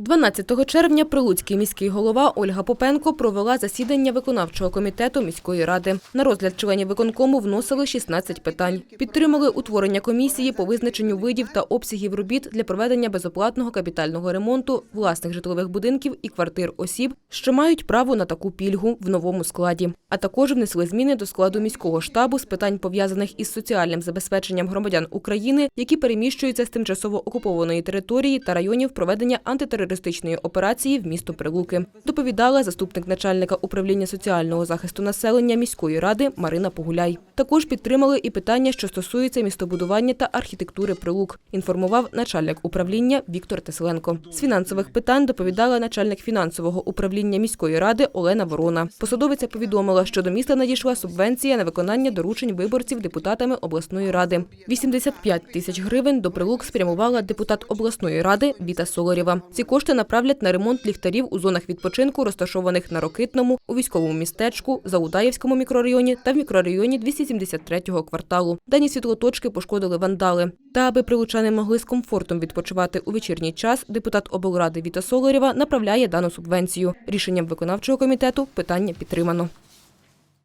12 червня Прилуцький міський голова Ольга Попенко провела засідання виконавчого комітету міської ради. На розгляд членів виконкому вносили 16 питань. Підтримали утворення комісії по визначенню видів та обсягів робіт для проведення безоплатного капітального ремонту власних житлових будинків і квартир осіб, що мають право на таку пільгу в новому складі. А також внесли зміни до складу міського штабу з питань пов'язаних із соціальним забезпеченням громадян України, які переміщуються з тимчасово окупованої території та районів проведення антитерористичної операції в місто Прилуки. Доповідала заступник начальника управління соціального захисту населення міської ради Марина Погуляй. Також підтримали і питання, що стосуються містобудування та архітектури Прилук. Інформував начальник управління Віктор Тесленко. З фінансових питань доповідала начальник фінансового управління міської ради Олена Ворона. Посадовиця повідомила, що до міста надійшла субвенція на виконання доручень виборців депутатами обласної ради. 85 тисяч гривень до прилук спрямувала депутат обласної ради Віта Солорєва. Ці кошти направлять на ремонт ліхтарів у зонах відпочинку, розташованих на Рокитному, у військовому містечку, Заудаївському мікрорайоні та в мікрорайоні 273-го кварталу. Дані світлоточки пошкодили вандали. Та аби прилучани могли з комфортом відпочивати у вечірній час, депутат облради Віта Солорєва направляє дану субвенцію. Рішенням виконавчого комітету питання підтримано.